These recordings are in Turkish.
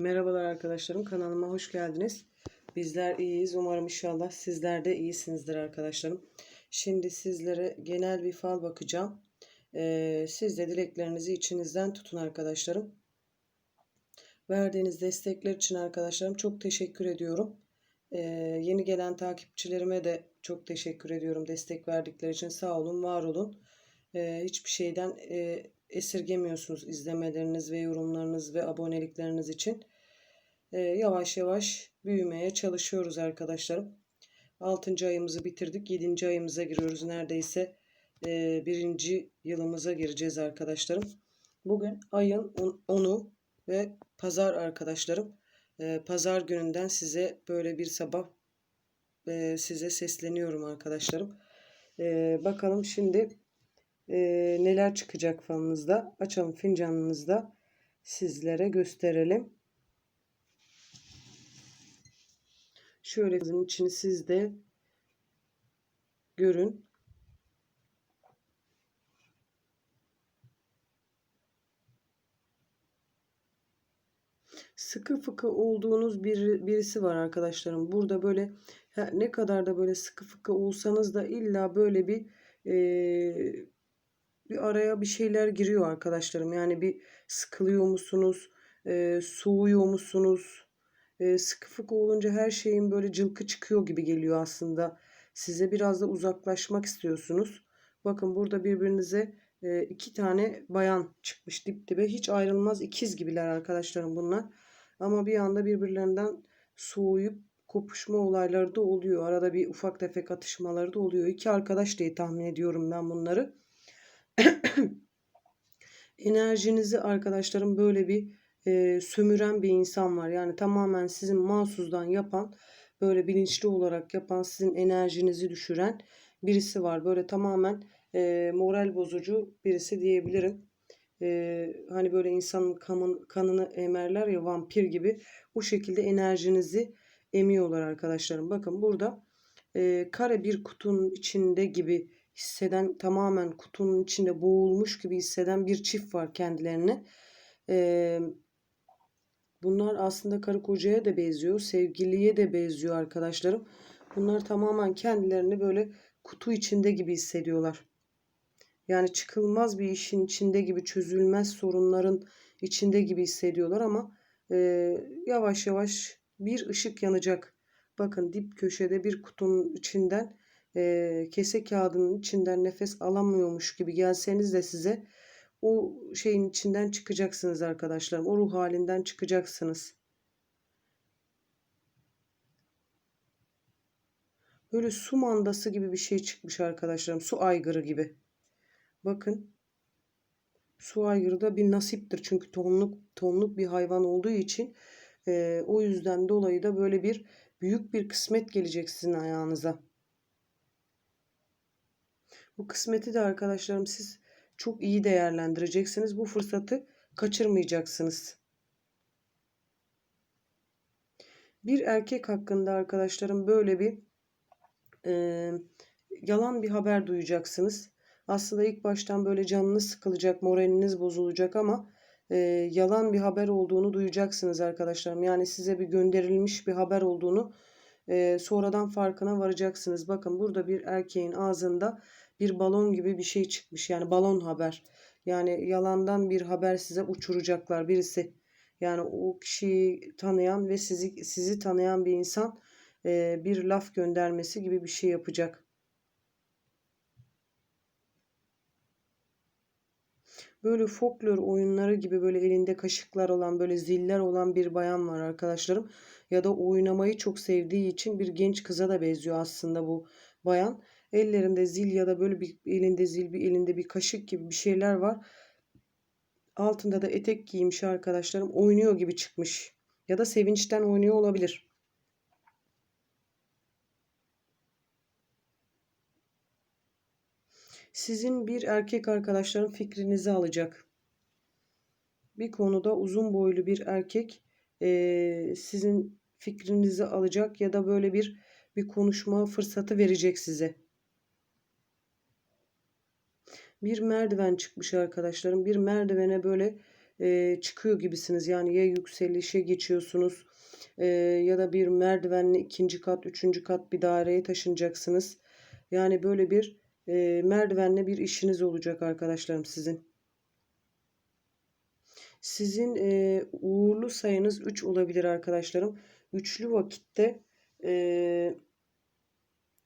Merhabalar arkadaşlarım kanalıma hoş geldiniz. Bizler iyiyiz. Umarım inşallah sizler de iyisinizdir arkadaşlarım. Şimdi sizlere genel bir fal bakacağım. Ee, siz de dileklerinizi içinizden tutun arkadaşlarım. Verdiğiniz destekler için arkadaşlarım çok teşekkür ediyorum. Ee, yeni gelen takipçilerime de çok teşekkür ediyorum. Destek verdikleri için sağ olun, var olun. Ee, hiçbir şeyden e, esirgemiyorsunuz izlemeleriniz ve yorumlarınız ve abonelikleriniz için. Ee, yavaş yavaş büyümeye çalışıyoruz arkadaşlarım. 6. ayımızı bitirdik. 7. ayımıza giriyoruz. Neredeyse e, birinci yılımıza gireceğiz arkadaşlarım. Bugün ayın 10'u ve pazar arkadaşlarım. Ee, pazar gününden size böyle bir sabah e, size sesleniyorum arkadaşlarım. Ee, bakalım şimdi e, neler çıkacak falınızda. Açalım fincanınızda sizlere gösterelim. Şöyle kızın içini siz de görün. Sıkı fıkı olduğunuz bir birisi var arkadaşlarım. Burada böyle ne kadar da böyle sıkı fıkı olsanız da illa böyle bir e, bir araya bir şeyler giriyor arkadaşlarım. Yani bir sıkılıyor musunuz? E, soğuyor musunuz? E, sıkı fıkı olunca her şeyin böyle cılkı çıkıyor gibi geliyor aslında. Size biraz da uzaklaşmak istiyorsunuz. Bakın burada birbirinize e, iki tane bayan çıkmış dip dibe. Hiç ayrılmaz ikiz gibiler arkadaşlarım bunlar. Ama bir anda birbirlerinden soğuyup kopuşma olayları da oluyor. Arada bir ufak tefek atışmaları da oluyor. İki arkadaş diye tahmin ediyorum ben bunları. Enerjinizi arkadaşlarım böyle bir e, sömüren bir insan var. Yani tamamen sizin mahsusdan yapan, böyle bilinçli olarak yapan, sizin enerjinizi düşüren birisi var. Böyle tamamen e, moral bozucu birisi diyebilirim. E, hani böyle insanın kanın, kanını emerler ya vampir gibi. O şekilde enerjinizi emiyorlar arkadaşlarım. Bakın burada e, kare bir kutunun içinde gibi hisseden tamamen kutunun içinde boğulmuş gibi hisseden bir çift var kendilerini. E, bunlar aslında karı kocaya da benziyor. Sevgiliye de benziyor arkadaşlarım. Bunlar tamamen kendilerini böyle kutu içinde gibi hissediyorlar. Yani çıkılmaz bir işin içinde gibi çözülmez sorunların içinde gibi hissediyorlar ama e, yavaş yavaş bir ışık yanacak. Bakın dip köşede bir kutunun içinden e, kese kağıdının içinden nefes alamıyormuş gibi gelseniz de size o şeyin içinden çıkacaksınız arkadaşlarım. O ruh halinden çıkacaksınız. Böyle su mandası gibi bir şey çıkmış arkadaşlarım. Su aygırı gibi. Bakın. Su aygırı da bir nasiptir. Çünkü tonluk tonluk bir hayvan olduğu için e, o yüzden dolayı da böyle bir büyük bir kısmet gelecek sizin ayağınıza. Bu kısmeti de arkadaşlarım siz çok iyi değerlendireceksiniz. Bu fırsatı kaçırmayacaksınız. Bir erkek hakkında arkadaşlarım böyle bir e, yalan bir haber duyacaksınız. Aslında ilk baştan böyle canınız sıkılacak, moraliniz bozulacak ama e, yalan bir haber olduğunu duyacaksınız arkadaşlarım. Yani size bir gönderilmiş bir haber olduğunu e, sonradan farkına varacaksınız. Bakın burada bir erkeğin ağzında bir balon gibi bir şey çıkmış. Yani balon haber. Yani yalandan bir haber size uçuracaklar birisi. Yani o kişiyi tanıyan ve sizi sizi tanıyan bir insan e, bir laf göndermesi gibi bir şey yapacak. Böyle folklor oyunları gibi böyle elinde kaşıklar olan böyle ziller olan bir bayan var arkadaşlarım. Ya da oynamayı çok sevdiği için bir genç kıza da benziyor aslında bu bayan. Ellerinde zil ya da böyle bir elinde zil bir elinde bir kaşık gibi bir şeyler var. Altında da etek giymiş arkadaşlarım. Oynuyor gibi çıkmış. Ya da sevinçten oynuyor olabilir. Sizin bir erkek arkadaşların fikrinizi alacak. Bir konuda uzun boylu bir erkek e, sizin fikrinizi alacak ya da böyle bir bir konuşma fırsatı verecek size. Bir merdiven çıkmış arkadaşlarım. Bir merdivene böyle e, çıkıyor gibisiniz. Yani ya yükselişe geçiyorsunuz e, ya da bir merdivenle ikinci kat, üçüncü kat bir daireye taşınacaksınız. Yani böyle bir e, merdivenle bir işiniz olacak arkadaşlarım sizin. Sizin e, uğurlu sayınız 3 olabilir arkadaşlarım. Üçlü vakitte e,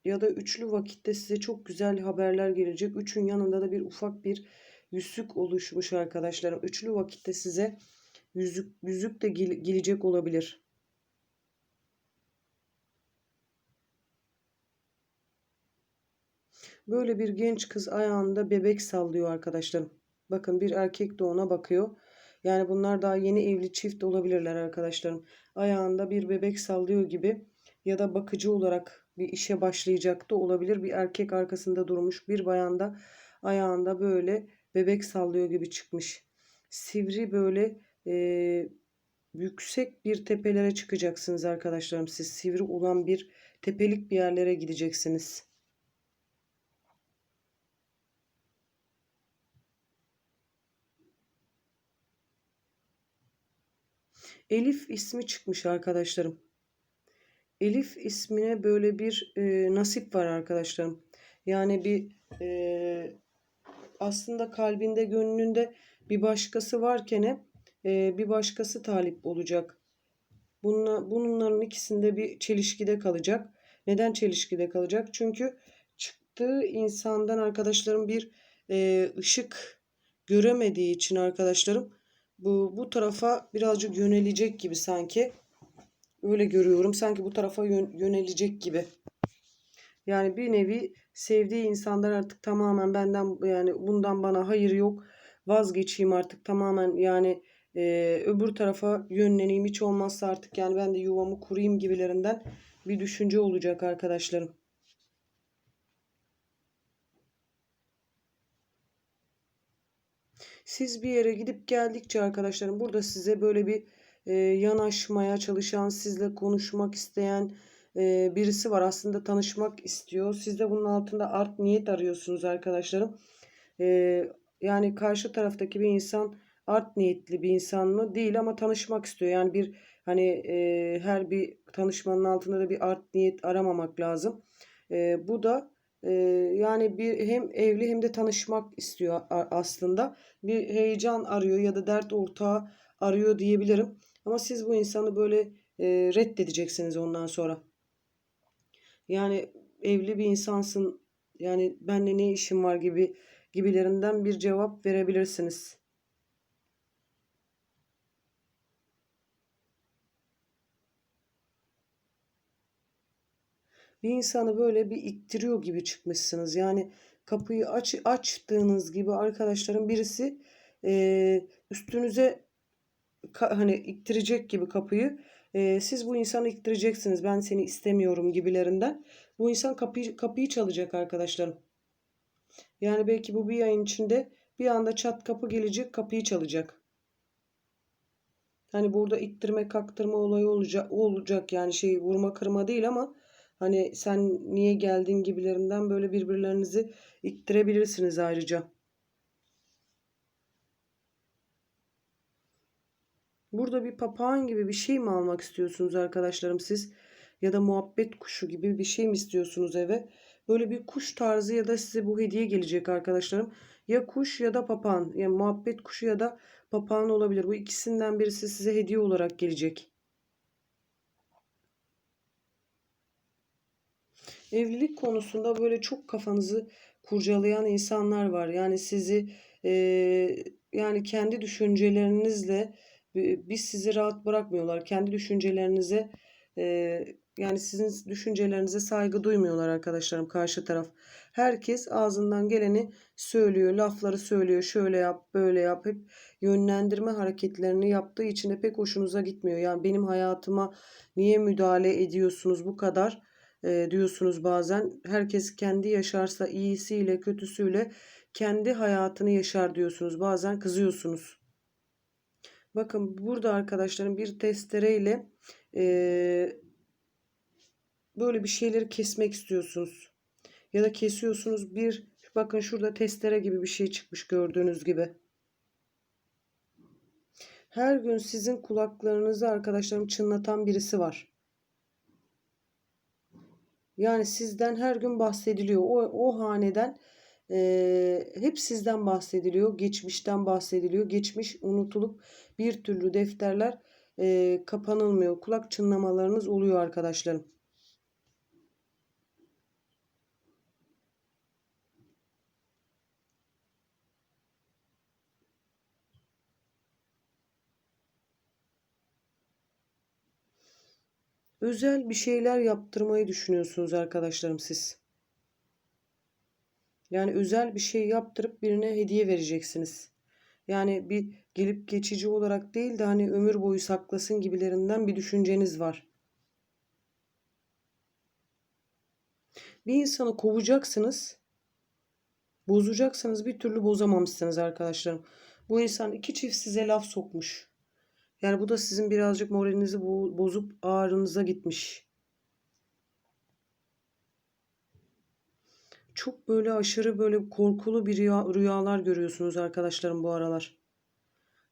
ya da üçlü vakitte size çok güzel haberler gelecek. Üçün yanında da bir ufak bir yüzük oluşmuş arkadaşlarım. Üçlü vakitte size yüzük, yüzük de gel gelecek olabilir. Böyle bir genç kız ayağında bebek sallıyor arkadaşlarım. Bakın bir erkek de ona bakıyor. Yani bunlar daha yeni evli çift olabilirler arkadaşlarım. Ayağında bir bebek sallıyor gibi ya da bakıcı olarak bir işe başlayacak da olabilir. Bir erkek arkasında durmuş, bir bayan da ayağında böyle bebek sallıyor gibi çıkmış. Sivri böyle e, yüksek bir tepelere çıkacaksınız arkadaşlarım. Siz sivri olan bir tepelik bir yerlere gideceksiniz. Elif ismi çıkmış arkadaşlarım. Elif ismine böyle bir e, nasip var arkadaşlarım. Yani bir e, aslında kalbinde gönlünde bir başkası varken e, bir başkası talip olacak. Bununla, bunların ikisinde bir çelişkide kalacak. Neden çelişkide kalacak? Çünkü çıktığı insandan arkadaşlarım bir e, ışık göremediği için arkadaşlarım bu, bu tarafa birazcık yönelecek gibi sanki. Öyle görüyorum. Sanki bu tarafa yönelecek gibi. Yani bir nevi sevdiği insanlar artık tamamen benden yani bundan bana hayır yok. Vazgeçeyim artık tamamen yani e, öbür tarafa yönleneyim hiç olmazsa artık yani ben de yuvamı kurayım gibilerinden bir düşünce olacak arkadaşlarım. Siz bir yere gidip geldikçe arkadaşlarım burada size böyle bir e, yanaşmaya çalışan, sizle konuşmak isteyen e, birisi var. Aslında tanışmak istiyor. Siz de bunun altında art niyet arıyorsunuz arkadaşlarım. E, yani karşı taraftaki bir insan art niyetli bir insan mı? Değil ama tanışmak istiyor. Yani bir hani her bir tanışmanın altında da bir art niyet aramamak lazım. Bu da yani bir hem evli hem de tanışmak istiyor aslında. Bir heyecan arıyor ya da dert ortağı arıyor diyebilirim. Ama siz bu insanı böyle e, reddedeceksiniz ondan sonra. Yani evli bir insansın. Yani benle ne işim var gibi gibilerinden bir cevap verebilirsiniz. Bir insanı böyle bir ittiriyor gibi çıkmışsınız. Yani kapıyı aç, açtığınız gibi arkadaşlarım birisi e, üstünüze hani iktirecek gibi kapıyı. E, siz bu insanı iktireceksiniz. Ben seni istemiyorum gibilerinden. Bu insan kapıyı, kapıyı çalacak arkadaşlarım. Yani belki bu bir ayın içinde bir anda çat kapı gelecek kapıyı çalacak. Hani burada ittirme kaktırma olayı olacak, olacak yani şey vurma kırma değil ama hani sen niye geldin gibilerinden böyle birbirlerinizi ittirebilirsiniz ayrıca. Burada bir papağan gibi bir şey mi almak istiyorsunuz arkadaşlarım siz? Ya da muhabbet kuşu gibi bir şey mi istiyorsunuz eve? Böyle bir kuş tarzı ya da size bu hediye gelecek arkadaşlarım. Ya kuş ya da papağan. Yani muhabbet kuşu ya da papağan olabilir. Bu ikisinden birisi size hediye olarak gelecek. Evlilik konusunda böyle çok kafanızı kurcalayan insanlar var. Yani sizi e, yani kendi düşüncelerinizle biz sizi rahat bırakmıyorlar. Kendi düşüncelerinize e, yani sizin düşüncelerinize saygı duymuyorlar arkadaşlarım karşı taraf. Herkes ağzından geleni söylüyor, lafları söylüyor. Şöyle yap, böyle yap. Hep yönlendirme hareketlerini yaptığı için de pek hoşunuza gitmiyor. Yani benim hayatıma niye müdahale ediyorsunuz bu kadar e, diyorsunuz bazen. Herkes kendi yaşarsa iyisiyle kötüsüyle kendi hayatını yaşar diyorsunuz. Bazen kızıyorsunuz. Bakın burada arkadaşlarım bir testereyle e, böyle bir şeyleri kesmek istiyorsunuz. Ya da kesiyorsunuz bir bakın şurada testere gibi bir şey çıkmış gördüğünüz gibi. Her gün sizin kulaklarınızı arkadaşlarım çınlatan birisi var. Yani sizden her gün bahsediliyor. O, o haneden e, hep sizden bahsediliyor. Geçmişten bahsediliyor. Geçmiş unutulup bir türlü defterler e, kapanılmıyor. Kulak çınlamalarınız oluyor arkadaşlarım. Özel bir şeyler yaptırmayı düşünüyorsunuz arkadaşlarım siz. Yani özel bir şey yaptırıp birine hediye vereceksiniz. Yani bir gelip geçici olarak değil de hani ömür boyu saklasın gibilerinden bir düşünceniz var. Bir insanı kovacaksınız. Bozacaksınız bir türlü bozamamışsınız arkadaşlarım. Bu insan iki çift size laf sokmuş. Yani bu da sizin birazcık moralinizi bozup ağrınıza gitmiş. Çok böyle aşırı böyle korkulu bir rüya, rüyalar görüyorsunuz arkadaşlarım bu aralar.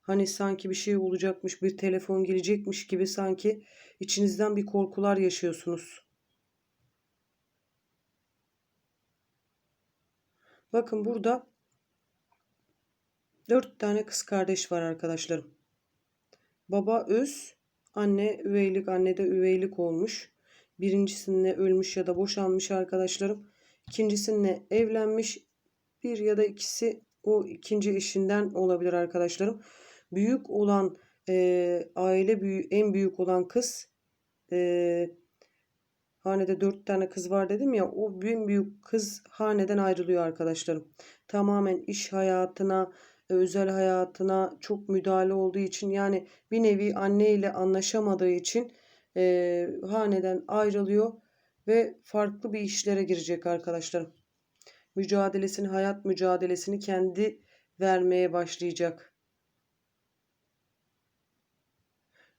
Hani sanki bir şey olacakmış, bir telefon gelecekmiş gibi sanki içinizden bir korkular yaşıyorsunuz. Bakın burada dört tane kız kardeş var arkadaşlarım. Baba öz, anne üveylik, anne de üveylik olmuş. Birincisinde ölmüş ya da boşanmış arkadaşlarım. İkincisinde evlenmiş. Bir ya da ikisi o ikinci eşinden olabilir arkadaşlarım. Büyük olan e, aile büyü, en büyük olan kız e, hanede dört tane kız var dedim ya o en büyük kız haneden ayrılıyor arkadaşlarım. Tamamen iş hayatına özel hayatına çok müdahale olduğu için yani bir nevi anne ile anlaşamadığı için e, haneden ayrılıyor ve farklı bir işlere girecek arkadaşlarım. Mücadelesini, hayat mücadelesini kendi vermeye başlayacak.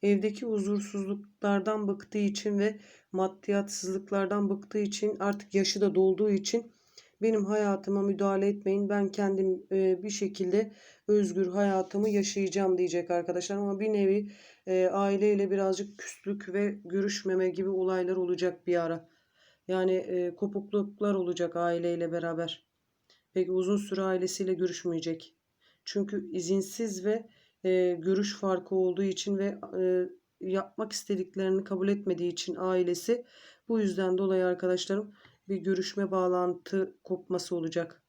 Evdeki huzursuzluklardan bıktığı için ve maddiyatsızlıklardan bıktığı için artık yaşı da dolduğu için benim hayatıma müdahale etmeyin. Ben kendim e, bir şekilde özgür hayatımı yaşayacağım diyecek arkadaşlar. Ama bir nevi e, aileyle birazcık küslük ve görüşmeme gibi olaylar olacak bir ara. Yani e, kopukluklar olacak aileyle beraber. Peki uzun süre ailesiyle görüşmeyecek. Çünkü izinsiz ve e, görüş farkı olduğu için ve e, yapmak istediklerini kabul etmediği için ailesi bu yüzden dolayı arkadaşlarım bir görüşme bağlantı kopması olacak.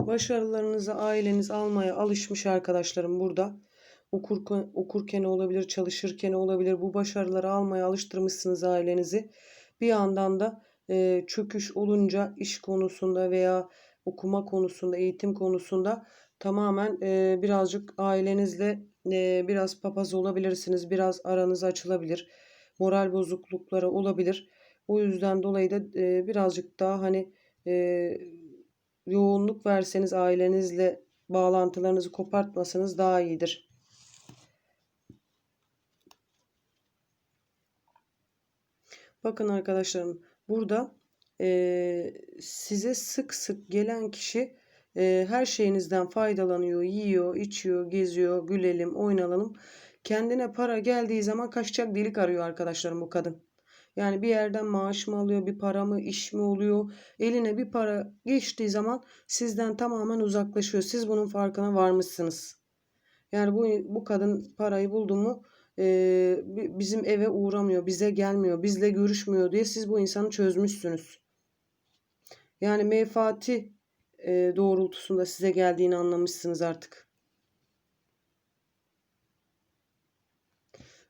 Başarılarınızı aileniz almaya alışmış arkadaşlarım burada. Okurken, okurken olabilir, çalışırken olabilir. Bu başarıları almaya alıştırmışsınız ailenizi. Bir yandan da e, çöküş olunca iş konusunda veya okuma konusunda, eğitim konusunda tamamen e, birazcık ailenizle e, biraz papaz olabilirsiniz. Biraz aranız açılabilir moral bozuklukları olabilir. O yüzden dolayı da e, birazcık daha hani e, yoğunluk verseniz ailenizle bağlantılarınızı kopartmasanız daha iyidir. Bakın arkadaşlarım burada e, size sık sık gelen kişi e, her şeyinizden faydalanıyor, yiyor, içiyor, geziyor, gülelim, oynayalım. Kendine para geldiği zaman kaçacak delik arıyor arkadaşlarım bu kadın. Yani bir yerden maaş mı alıyor, bir para mı, iş mi oluyor? Eline bir para geçtiği zaman sizden tamamen uzaklaşıyor. Siz bunun farkına varmışsınız. Yani bu, bu kadın parayı buldu mu e, bizim eve uğramıyor, bize gelmiyor, bizle görüşmüyor diye siz bu insanı çözmüşsünüz. Yani menfaati e, doğrultusunda size geldiğini anlamışsınız artık.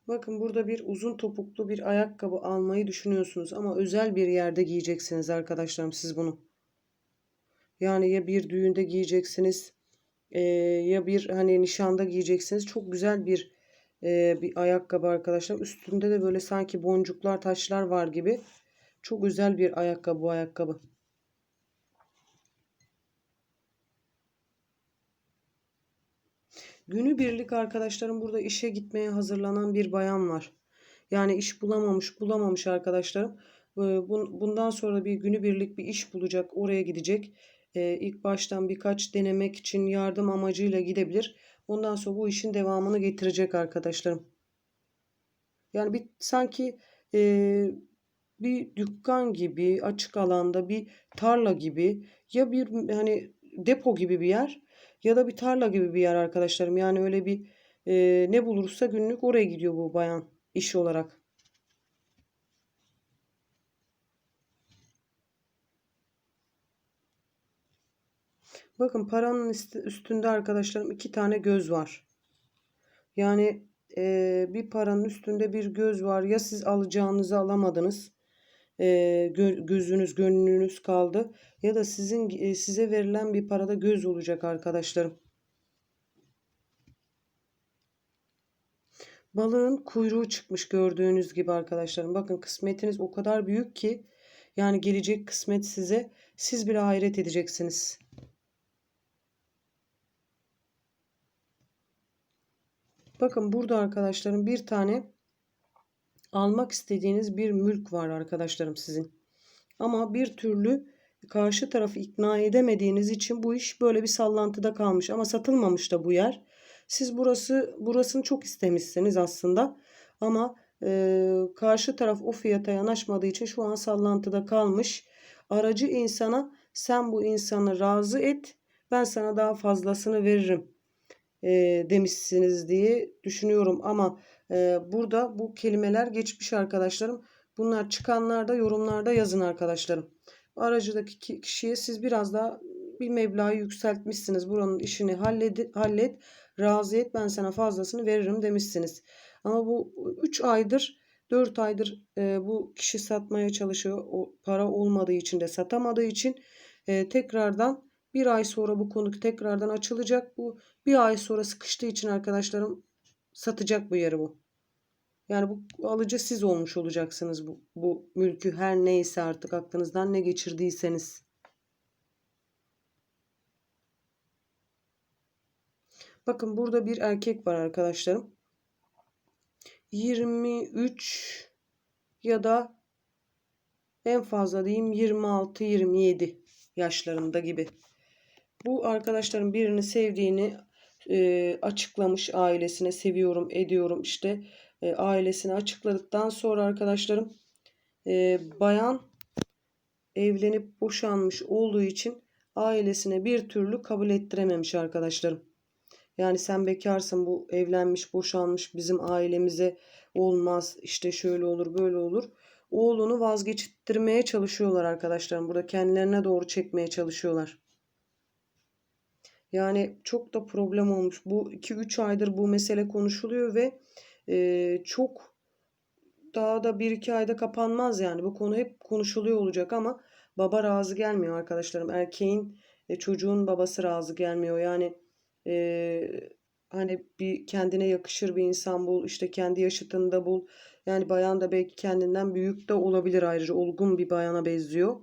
Bakın burada bir uzun topuklu bir ayakkabı almayı düşünüyorsunuz ama özel bir yerde giyeceksiniz arkadaşlarım siz bunu. Yani ya bir düğünde giyeceksiniz e, ya bir hani nişanda giyeceksiniz. Çok güzel bir e, bir ayakkabı arkadaşlar. Üstünde de böyle sanki boncuklar taşlar var gibi. Çok güzel bir ayakkabı bu ayakkabı. Günü birlik arkadaşlarım burada işe gitmeye hazırlanan bir bayan var. Yani iş bulamamış bulamamış arkadaşlarım. Bundan sonra bir günü birlik bir iş bulacak. Oraya gidecek. e, ilk baştan birkaç denemek için yardım amacıyla gidebilir. Ondan sonra bu işin devamını getirecek arkadaşlarım. Yani bir sanki e, bir dükkan gibi açık alanda bir tarla gibi ya bir hani depo gibi bir yer ya da bir tarla gibi bir yer arkadaşlarım. Yani öyle bir e, ne bulursa günlük oraya gidiyor bu bayan iş olarak. Bakın paranın üstünde arkadaşlarım iki tane göz var. Yani e, bir paranın üstünde bir göz var. Ya siz alacağınızı alamadınız. E, gö gözünüz, gönlünüz kaldı. Ya da sizin e, size verilen bir parada göz olacak arkadaşlarım. Balığın kuyruğu çıkmış gördüğünüz gibi arkadaşlarım. Bakın kısmetiniz o kadar büyük ki yani gelecek kısmet size siz bir hayret edeceksiniz. Bakın burada arkadaşlarım bir tane almak istediğiniz bir mülk var arkadaşlarım sizin. Ama bir türlü karşı tarafı ikna edemediğiniz için bu iş böyle bir sallantıda kalmış ama satılmamış da bu yer. Siz burası burasını çok istemişsiniz aslında ama e, karşı taraf o fiyata yanaşmadığı için şu an sallantıda kalmış. Aracı insana sen bu insanı razı et ben sana daha fazlasını veririm e, demişsiniz diye düşünüyorum ama e, burada bu kelimeler geçmiş arkadaşlarım. Bunlar çıkanlarda yorumlarda yazın arkadaşlarım. Aracıdaki kişiye siz biraz daha bir meblağı yükseltmişsiniz. Buranın işini hallet, hallet, razı et ben sana fazlasını veririm demişsiniz. Ama bu 3 aydır 4 aydır e, bu kişi satmaya çalışıyor. O para olmadığı için de satamadığı için e, tekrardan bir ay sonra bu konu tekrardan açılacak. Bu bir ay sonra sıkıştığı için arkadaşlarım satacak bu yeri bu. Yani bu alıcı siz olmuş olacaksınız bu, bu mülkü her neyse artık aklınızdan ne geçirdiyseniz. Bakın burada bir erkek var arkadaşlarım. 23 ya da en fazla diyeyim 26-27 yaşlarında gibi. Bu arkadaşların birini sevdiğini e, açıklamış ailesine seviyorum ediyorum işte e, ailesine açıkladıktan sonra arkadaşlarım e, bayan evlenip boşanmış olduğu için ailesine bir türlü kabul ettirememiş arkadaşlarım. Yani sen bekarsın bu evlenmiş boşanmış bizim ailemize olmaz işte şöyle olur böyle olur. Oğlunu vazgeçittirmeye çalışıyorlar arkadaşlarım. Burada kendilerine doğru çekmeye çalışıyorlar. Yani çok da problem olmuş. Bu 2-3 aydır bu mesele konuşuluyor ve e, çok daha da 1-2 ayda kapanmaz yani. Bu konu hep konuşuluyor olacak ama baba razı gelmiyor arkadaşlarım. Erkeğin e, çocuğun babası razı gelmiyor. Yani e, hani bir kendine yakışır bir insan bul. işte kendi yaşıtında bul. Yani bayan da belki kendinden büyük de olabilir ayrıca. Olgun bir bayana benziyor.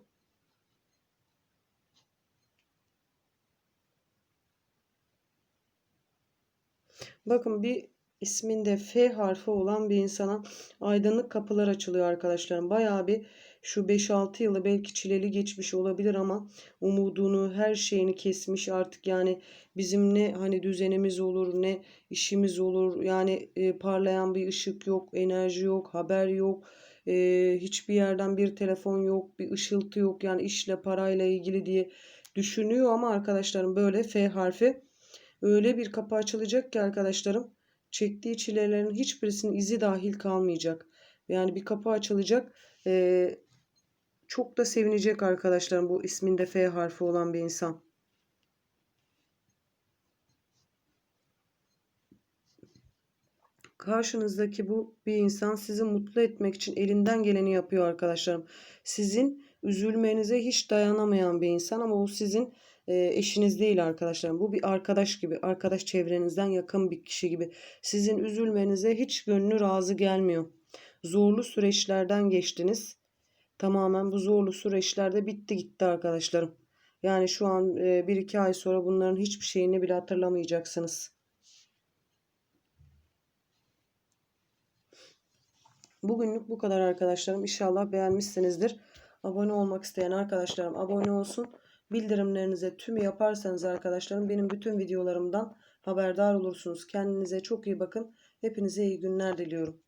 Bakın bir isminde F harfi olan bir insana aydınlık kapılar açılıyor arkadaşlarım. Bayağı bir şu 5-6 yılı belki çileli geçmiş olabilir ama umudunu, her şeyini kesmiş artık yani bizim ne hani düzenimiz olur ne işimiz olur yani e, parlayan bir ışık yok, enerji yok, haber yok. E, hiçbir yerden bir telefon yok, bir ışıltı yok yani işle parayla ilgili diye düşünüyor ama arkadaşlarım böyle F harfi öyle bir kapı açılacak ki arkadaşlarım çektiği çilelerin hiçbirisinin izi dahil kalmayacak. Yani bir kapı açılacak. Ee, çok da sevinecek arkadaşlarım bu isminde F harfi olan bir insan. Karşınızdaki bu bir insan sizi mutlu etmek için elinden geleni yapıyor arkadaşlarım. Sizin üzülmenize hiç dayanamayan bir insan ama o sizin eşiniz değil arkadaşlarım. Bu bir arkadaş gibi, arkadaş çevrenizden yakın bir kişi gibi. Sizin üzülmenize hiç gönlü razı gelmiyor. Zorlu süreçlerden geçtiniz. Tamamen bu zorlu süreçlerde bitti gitti arkadaşlarım. Yani şu an bir iki ay sonra bunların hiçbir şeyini bile hatırlamayacaksınız. Bugünlük bu kadar arkadaşlarım. İnşallah beğenmişsinizdir. Abone olmak isteyen arkadaşlarım abone olsun. Bildirimlerinize tümü yaparsanız arkadaşlarım benim bütün videolarımdan haberdar olursunuz. Kendinize çok iyi bakın. Hepinize iyi günler diliyorum.